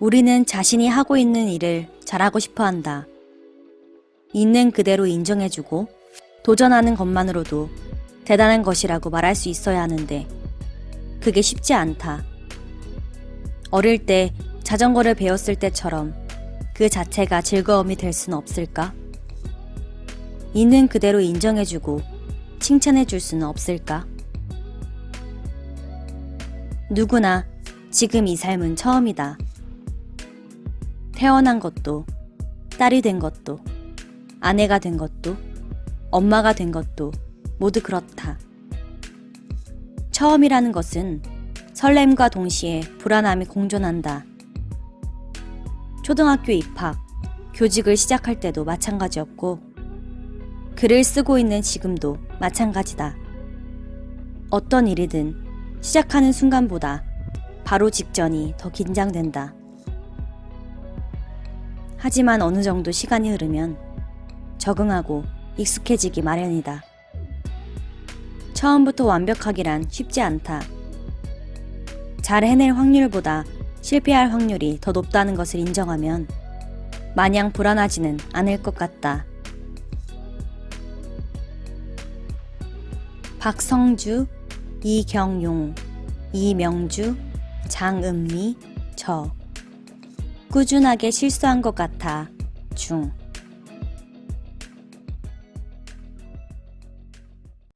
우리는 자신이 하고 있는 일을 잘하고 싶어 한다. 있는 그대로 인정해주고 도전하는 것만으로도 대단한 것이라고 말할 수 있어야 하는데 그게 쉽지 않다. 어릴 때 자전거를 배웠을 때처럼 그 자체가 즐거움이 될 수는 없을까? 있는 그대로 인정해주고 칭찬해줄 수는 없을까? 누구나 지금 이 삶은 처음이다. 태어난 것도, 딸이 된 것도, 아내가 된 것도, 엄마가 된 것도 모두 그렇다. 처음이라는 것은 설렘과 동시에 불안함이 공존한다. 초등학교 입학, 교직을 시작할 때도 마찬가지였고, 글을 쓰고 있는 지금도 마찬가지다. 어떤 일이든 시작하는 순간보다 바로 직전이 더 긴장된다. 하지만 어느 정도 시간이 흐르면 적응하고 익숙해지기 마련이다. 처음부터 완벽하기란 쉽지 않다. 잘 해낼 확률보다 실패할 확률이 더 높다는 것을 인정하면 마냥 불안하지는 않을 것 같다. 박성주, 이경용, 이명주, 장은미, 저. 꾸준하게 실수한 것 같아. 중.